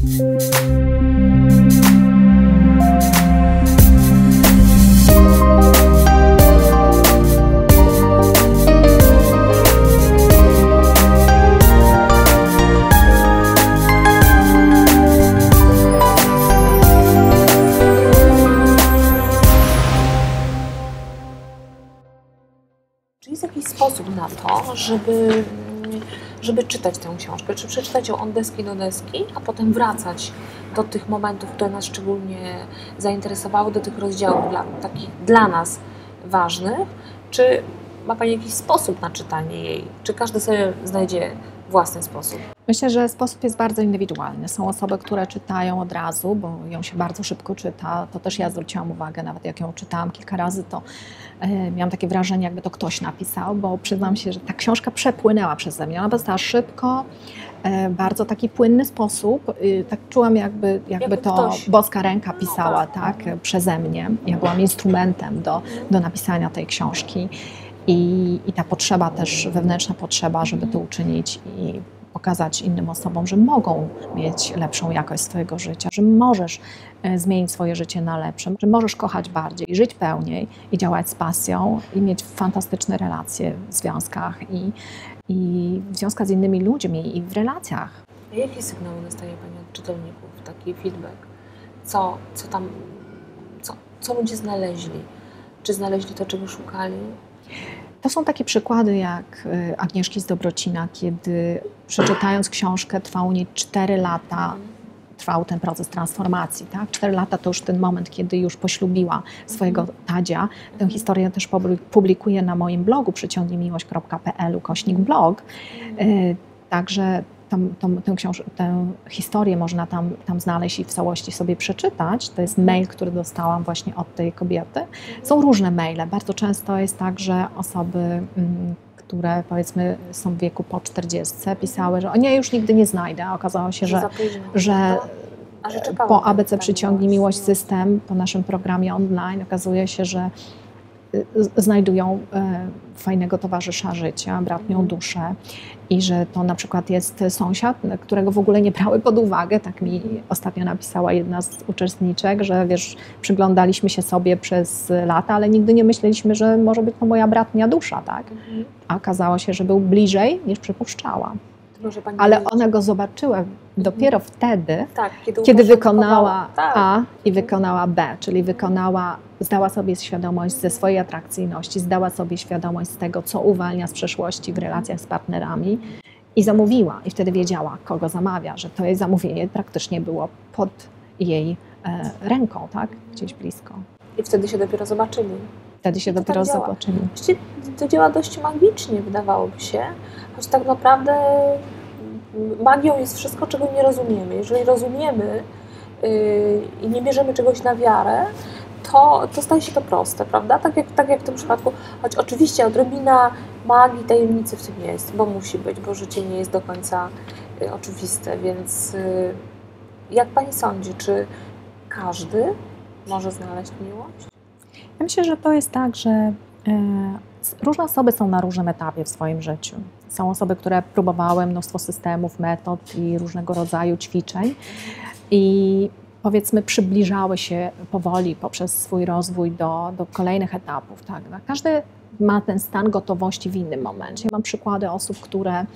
Czy jest jakiś sposób na to, żeby, żeby czytać tę książkę? Czy przeczytać ją od deski do deski, a potem wracać do tych momentów, które nas szczególnie zainteresowały, do tych rozdziałów dla, takich dla nas ważnych? Czy ma Pani jakiś sposób na czytanie jej? Czy każdy sobie znajdzie własny sposób? Myślę, że sposób jest bardzo indywidualny. Są osoby, które czytają od razu, bo ją się bardzo szybko czyta. To też ja zwróciłam uwagę, nawet jak ją czytałam kilka razy, to e, miałam takie wrażenie, jakby to ktoś napisał, bo przyznam się, że ta książka przepłynęła przeze mnie. Ona powstała szybko, e, bardzo taki płynny sposób. Y, tak czułam, jakby, jakby to ktoś- boska ręka pisała tak. tak, przeze mnie. Ja byłam instrumentem do, do napisania tej książki. I, I ta potrzeba też, wewnętrzna potrzeba, żeby to uczynić i pokazać innym osobom, że mogą mieć lepszą jakość swojego życia, że możesz e, zmienić swoje życie na lepsze, że możesz kochać bardziej, żyć pełniej i działać z pasją i mieć fantastyczne relacje w związkach i, i w związkach z innymi ludźmi i w relacjach. A jakie sygnały dostaje Pani od czytelników? Taki feedback? Co, co tam, co, co ludzie znaleźli? Czy znaleźli to, czego szukali? To są takie przykłady jak y, Agnieszki z Dobrocina, kiedy przeczytając książkę trwał u niej 4 lata, trwał ten proces transformacji. Tak? 4 lata to już ten moment, kiedy już poślubiła swojego Tadzia. Tę historię też publi- publikuję na moim blogu przyciągnijmiłość.pl kośnik blog. Y, Także tą, tą, tę, książ- tę historię można tam, tam znaleźć i w całości sobie przeczytać. To jest mail, który dostałam właśnie od tej kobiety. Są różne maile. Bardzo często jest tak, że osoby, mm, które powiedzmy są w wieku po 40, pisały, że o nie, już nigdy nie znajdę. A okazało się, że, że po ABC Przyciągnij. Miłość System, po naszym programie online, okazuje się, że znajdują e, fajnego towarzysza życia, bratnią Mhm. duszę i że to na przykład jest sąsiad, którego w ogóle nie brały pod uwagę. Tak mi ostatnio napisała jedna z uczestniczek, że wiesz, przyglądaliśmy się sobie przez lata, ale nigdy nie myśleliśmy, że może być to moja bratnia dusza, tak? Mhm. A okazało się, że był bliżej niż przypuszczała. Ale ona go zobaczyła dopiero wtedy, tak, kiedy, kiedy wykonała tak. A i wykonała B, czyli wykonała, zdała sobie świadomość ze swojej atrakcyjności, zdała sobie świadomość z tego, co uwalnia z przeszłości w relacjach z partnerami i zamówiła. I wtedy wiedziała, kogo zamawia, że to jej zamówienie praktycznie było pod jej e, ręką, tak? Gdzieś blisko. I wtedy się dopiero zobaczyli. Wtedy się to dopiero tak. Właściwie to działa dość magicznie, wydawałoby się, choć tak naprawdę mm, magią jest wszystko, czego nie rozumiemy. Jeżeli rozumiemy yy, i nie bierzemy czegoś na wiarę, to, to staje się to proste, prawda? Tak jak, tak jak w tym przypadku, choć oczywiście odrobina magii, tajemnicy w tym jest, bo musi być, bo życie nie jest do końca y, oczywiste, więc y, jak Pani sądzi, czy każdy może znaleźć miłość? Ja myślę, że to jest tak, że e, różne osoby są na różnym etapie w swoim życiu. Są osoby, które próbowały mnóstwo systemów, metod i różnego rodzaju ćwiczeń i powiedzmy przybliżały się powoli poprzez swój rozwój do, do kolejnych etapów. Tak? No, Każdy ma ten stan gotowości w innym momencie. Mam przykłady osób, które e,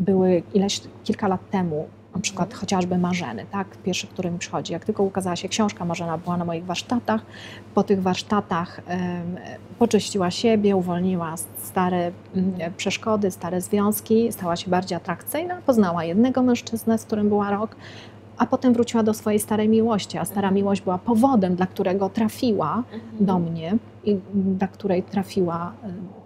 były ileś, kilka lat temu, na przykład chociażby Marzeny, tak? pierwszy, który mi przychodzi. Jak tylko ukazała się książka, Marzena była na moich warsztatach. Po tych warsztatach poczyściła siebie, uwolniła stare mm, przeszkody, stare związki, stała się bardziej atrakcyjna, poznała jednego mężczyznę, z którym była rok, a potem wróciła do swojej starej miłości, a stara miłość była powodem, dla którego trafiła do mnie i dla której trafiła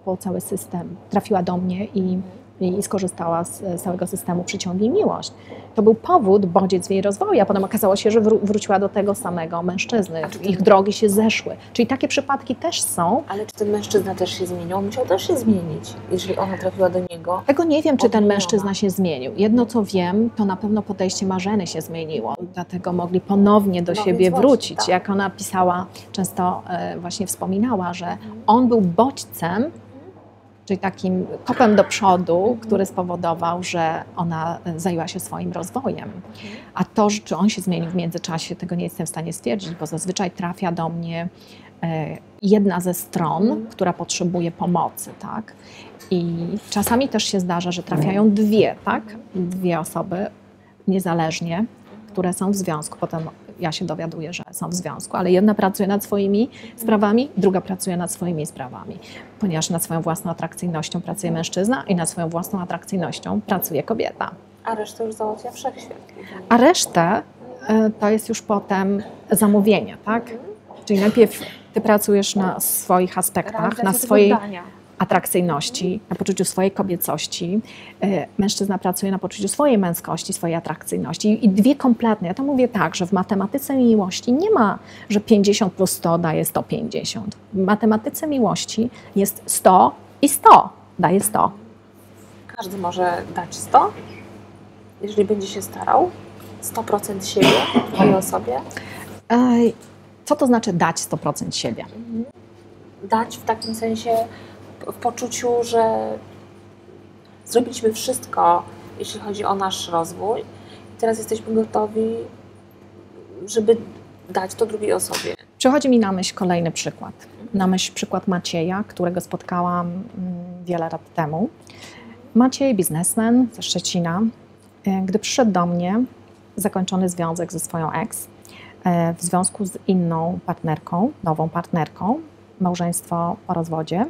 po cały system, trafiła do mnie i, i skorzystała z e, całego systemu Przyciągnij Miłość. To był powód, bodziec w jej rozwoju, a potem okazało się, że wró- wróciła do tego samego mężczyzny. Ich drogi się zeszły. Czyli takie przypadki też są. Ale czy ten mężczyzna też się zmienił? On musiał też się zmienić, jeżeli ona trafiła do niego. Tego nie wiem, czy ten mężczyzna się zmienił. Jedno co wiem, to na pewno podejście Marzeny się zmieniło. Dlatego mogli ponownie do No siebie właśnie, wrócić. tak. Jak ona pisała, często e, właśnie wspominała, że on był bodźcem, czyli takim kopem do przodu, który spowodował, że ona zajęła się swoim rozwojem. A to, czy on się zmienił w międzyczasie, tego nie jestem w stanie stwierdzić, bo zazwyczaj trafia do mnie e, jedna ze stron, która potrzebuje pomocy, tak? I czasami też się zdarza, że trafiają dwie, tak? Dwie osoby niezależnie, które są w związku. Potem ja się dowiaduję, że są w związku, ale jedna pracuje nad swoimi sprawami, druga pracuje nad swoimi sprawami, ponieważ nad swoją własną atrakcyjnością pracuje mężczyzna i nad swoją własną atrakcyjnością pracuje kobieta. A resztę już załatwia wszechświat. A resztę y, to jest już potem zamówienie, tak? Czyli najpierw ty pracujesz na swoich aspektach, na swojej atrakcyjności, na poczuciu swojej kobiecości. E, mężczyzna pracuje na poczuciu swojej męskości, swojej atrakcyjności. I dwie kompletne. Ja to mówię tak, że w matematyce miłości nie ma, że 50 plus 100 daje 150. W matematyce miłości jest 100 i 100 daje 100. Każdy może dać 100, jeżeli będzie się starał. 100% siebie twojej osobie. Co to znaczy dać 100% siebie? Dać w takim sensie w poczuciu, że zrobiliśmy wszystko, jeśli chodzi o nasz rozwój. Teraz jesteśmy gotowi, żeby dać to drugiej osobie. Przychodzi mi na myśl kolejny przykład. Na myśl przykład Macieja, którego spotkałam mm, wiele lat temu. Maciej, biznesmen ze Szczecina, e, gdy przyszedł do mnie, zakończony związek ze swoją ex, e, w związku z inną partnerką, nową partnerką, małżeństwo po rozwodzie,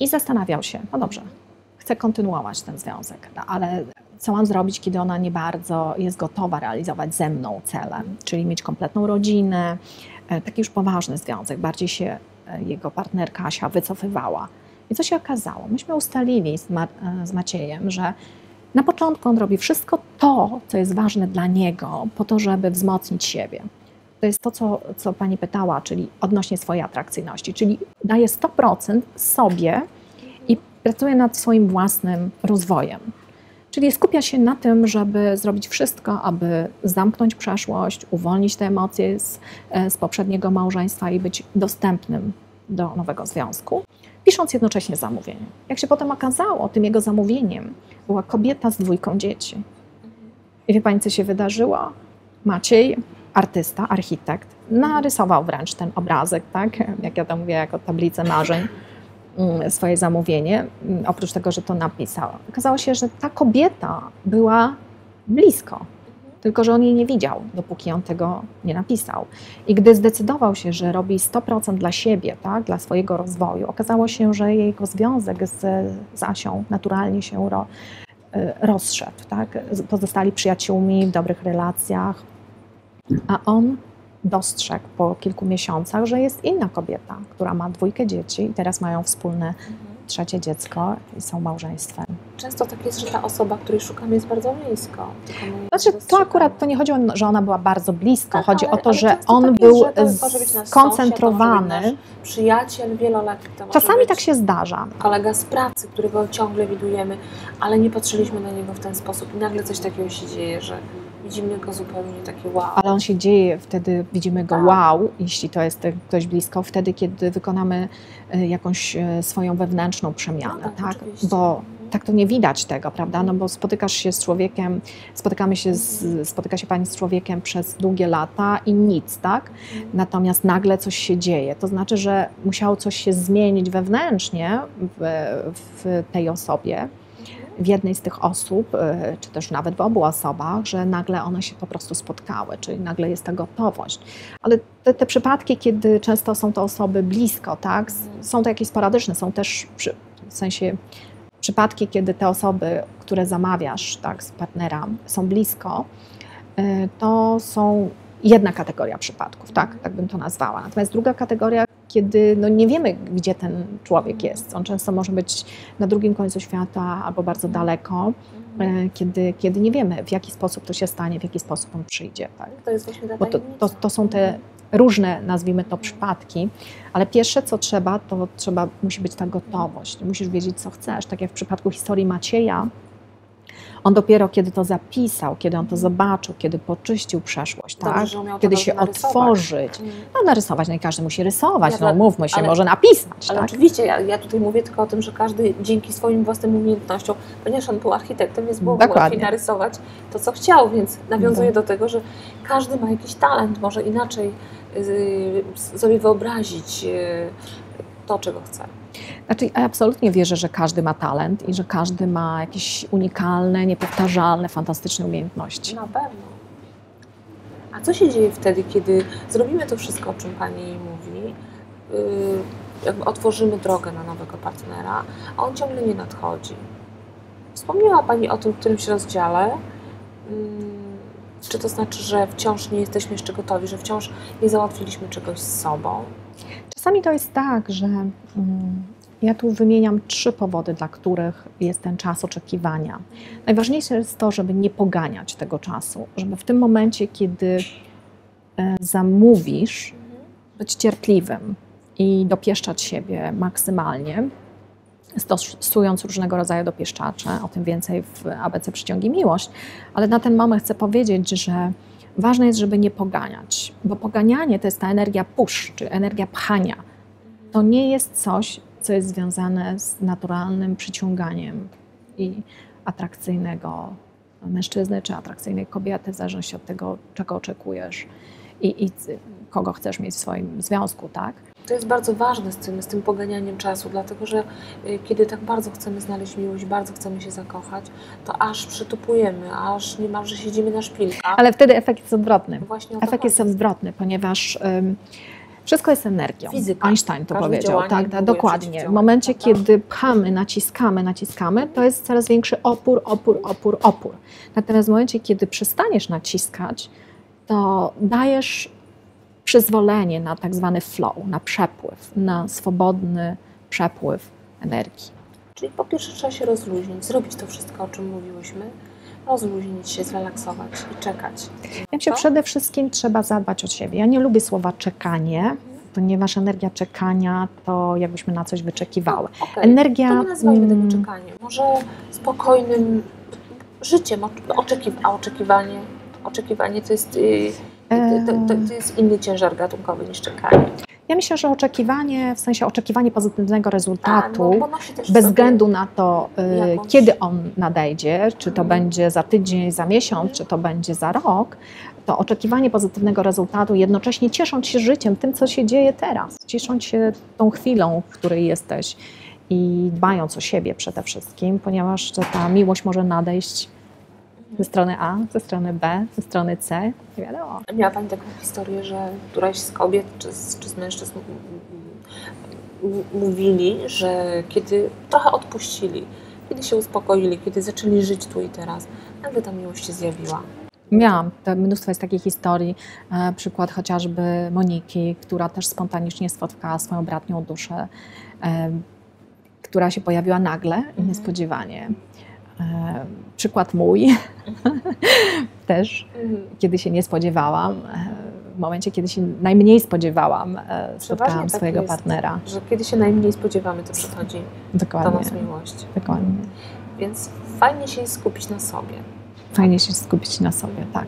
i zastanawiał się, no dobrze, chcę kontynuować ten związek, no ale co mam zrobić, kiedy ona nie bardzo jest gotowa realizować ze mną cele, czyli mieć kompletną rodzinę, e, taki już poważny związek, bardziej się e, jego partnerka Asia wycofywała. I co się okazało? Myśmy ustalili z, Ma e, z Maciejem, że na początku on robi wszystko to, co jest ważne dla niego, po to, żeby wzmocnić siebie. To jest to, co, co Pani pytała, czyli odnośnie swojej atrakcyjności, czyli daje 100% sobie i pracuje nad swoim własnym rozwojem. Czyli skupia się na tym, żeby zrobić wszystko, aby zamknąć przeszłość, uwolnić te emocje z, e, z poprzedniego małżeństwa i być dostępnym do nowego związku, pisząc jednocześnie zamówienie. Jak się potem okazało, tym jego zamówieniem była kobieta z dwójką dzieci. I wie Pani, co się wydarzyło? Maciej artysta, architekt, narysował wręcz ten obrazek, tak? jak ja to mówię, jako tablicę marzeń, mm, swoje zamówienie, mm, oprócz tego, że to napisał. Okazało się, że ta kobieta była blisko, tylko że on jej nie widział, dopóki on tego nie napisał. I gdy zdecydował się, że robi 100% dla siebie, tak, dla swojego rozwoju, okazało się, że jego związek z, z Asią naturalnie się ro, y, rozszedł. Tak? Pozostali przyjaciółmi w dobrych relacjach, a on dostrzegł po kilku miesiącach, że jest inna kobieta, która ma dwójkę dzieci i teraz mają wspólne mhm. trzecie dziecko i są małżeństwem. Często tak jest, że ta osoba, której szukamy, jest bardzo blisko. Znaczy, to akurat to nie chodzi o to, że ona była bardzo blisko. Tak, chodzi ale, o to, że on tak był skoncentrowany. przyjaciel wieloletni. Czasami tak się zdarza. Kolega z pracy, którego ciągle widujemy, ale nie patrzyliśmy na niego w ten sposób i nagle coś takiego się dzieje, że widzimy go zupełnie takie wow. Ale on się dzieje, wtedy widzimy go tak. wow, jeśli to jest ktoś blisko, wtedy, kiedy wykonamy e, jakąś e, swoją wewnętrzną przemianę, no, tak? tak? Bo tak to nie widać tego, prawda? No bo spotykasz się z człowiekiem, spotykamy się z, spotyka się pani z człowiekiem przez długie lata i nic, tak? Mhm. Natomiast nagle coś się dzieje. To znaczy, że musiało coś się zmienić wewnętrznie w, w tej osobie w jednej z tych osób, e, czy też nawet w obu osobach, że nagle one się po prostu spotkały, czyli nagle jest ta gotowość. Ale te, te przypadki, kiedy często są to osoby blisko, tak, są to jakieś sporadyczne, są też przy, w sensie przypadki, kiedy te osoby, które zamawiasz tak, z partnera, są blisko, e, to są jedna kategoria przypadków, tak, tak bym to nazwała. Natomiast druga kategoria, kiedy no, nie wiemy, gdzie ten człowiek jest. On często może być na drugim końcu świata albo bardzo daleko, e, kiedy, kiedy nie wiemy, w jaki sposób to się stanie, w jaki sposób on przyjdzie. Tak? To jest właśnie ta Bo to, to, to są te różne, nazwijmy to, przypadki, ale pierwsze, co trzeba, to trzeba, musi być ta gotowość. Musisz wiedzieć, co chcesz. Tak jak w przypadku historii Macieja, On dopiero kiedy to zapisał, kiedy on to zobaczył, kiedy poczyścił przeszłość, Dobrze, tak? to kiedy dobrze się narysować. otworzyć. Mm. No narysować, nie każdy musi rysować, Ja no mówmy się, ale- może napisać, Ale tak? oczywiście, ja, ja tutaj mówię tylko o tym, że każdy dzięki swoim własnym umiejętnościom, ponieważ on był architektem, więc było łatwiej narysować to, co chciał, więc nawiązuje Tak. do tego, że każdy ma jakiś talent, może inaczej y, sobie wyobrazić y, to, czego chce. Znaczy, absolutnie wierzę, że każdy ma talent i że każdy ma jakieś unikalne, niepowtarzalne, fantastyczne umiejętności. Na pewno. A co się dzieje wtedy, kiedy zrobimy to wszystko, o czym Pani mówi, y, jakby otworzymy drogę na nowego partnera, a on ciągle nie nadchodzi? Wspomniała Pani o tym w którymś rozdziale. Mm, Czy to znaczy, że wciąż nie jesteśmy jeszcze gotowi, że wciąż nie załatwiliśmy czegoś z sobą? Czasami to jest tak, że mm, ja tu wymieniam trzy powody, dla których jest ten czas oczekiwania. Najważniejsze jest to, żeby nie poganiać tego czasu, żeby w tym momencie, kiedy e, zamówisz, być cierpliwym i dopieszczać siebie maksymalnie, stosując różnego rodzaju dopieszczacze, o tym więcej w ABC Przyciągi Miłość, ale na ten moment chcę powiedzieć, że ważne jest, żeby nie poganiać, bo poganianie to jest ta energia push, czy energia pchania. To nie jest coś, co jest związane z naturalnym przyciąganiem i atrakcyjnego mężczyzny, czy atrakcyjnej kobiety, w zależności od tego, czego oczekujesz i, i kogo chcesz mieć w swoim związku, tak? To jest bardzo ważne z tym, z tym poganianiem czasu, dlatego że y, kiedy tak bardzo chcemy znaleźć miłość, bardzo chcemy się zakochać, to aż przytupujemy, aż niemalże siedzimy na szpilkach. Ale wtedy efekt jest odwrotny. Właśnie Efekt jest odwrotny, ponieważ ym, wszystko jest energią. Fizyka. Einstein to Każde powiedział. Tak, tak, dokładnie. W momencie, prawda? kiedy pchamy, naciskamy, naciskamy, to jest coraz większy opór, opór, opór, opór. Natomiast w momencie, kiedy przestaniesz naciskać, to dajesz przyzwolenie na tak zwany flow, na przepływ, na swobodny przepływ energii. Czyli po pierwsze trzeba się rozluźnić, zrobić to wszystko, o czym mówiłyśmy, rozluźnić się, zrelaksować i czekać. Ja się przede wszystkim trzeba zadbać o siebie. Ja nie lubię słowa czekanie, ponieważ energia czekania to jakbyśmy na coś wyczekiwały. Okej, Energia. To nie nazywajmy mm, tego czekaniem. Może spokojnym życiem, oczekiw- a oczekiwanie, oczekiwanie to jest, yy, to, to, to jest inny ciężar gatunkowy niż czekanie. Ja myślę, że oczekiwanie, w sensie oczekiwanie pozytywnego Tak, rezultatu, też w bez sobie- względu na to, y, jakąś- kiedy on nadejdzie, czy to Mhm. będzie za tydzień, za miesiąc, czy to będzie za rok, to oczekiwanie pozytywnego rezultatu, jednocześnie ciesząc się życiem, tym, co się dzieje teraz, ciesząc się tą chwilą, w której jesteś i dbając o siebie przede wszystkim, ponieważ ta miłość może nadejść ze strony A, ze strony B, ze strony C, nie wiadomo. Miała Pani taką historię, że któraś z kobiet czy z, czy z mężczyzn mówili, że kiedy trochę odpuścili, kiedy się uspokoili, kiedy zaczęli żyć tu i teraz, nagle ta miłość się zjawiła. Miałam mnóstwo jest takich historii. E, przykład chociażby Moniki, która też spontanicznie spotkała swoją bratnią duszę, e, która się pojawiła nagle i Mhm. niespodziewanie. E, przykład mój, też, kiedy się nie spodziewałam. E, w momencie, kiedy się najmniej spodziewałam, e, spotkałam tak swojego jest. partnera. Że kiedy się najmniej spodziewamy, to przychodzi do Dokładnie, nas miłość. dokładnie. Więc fajnie się skupić na sobie. Fajnie się skupić na sobie, tak.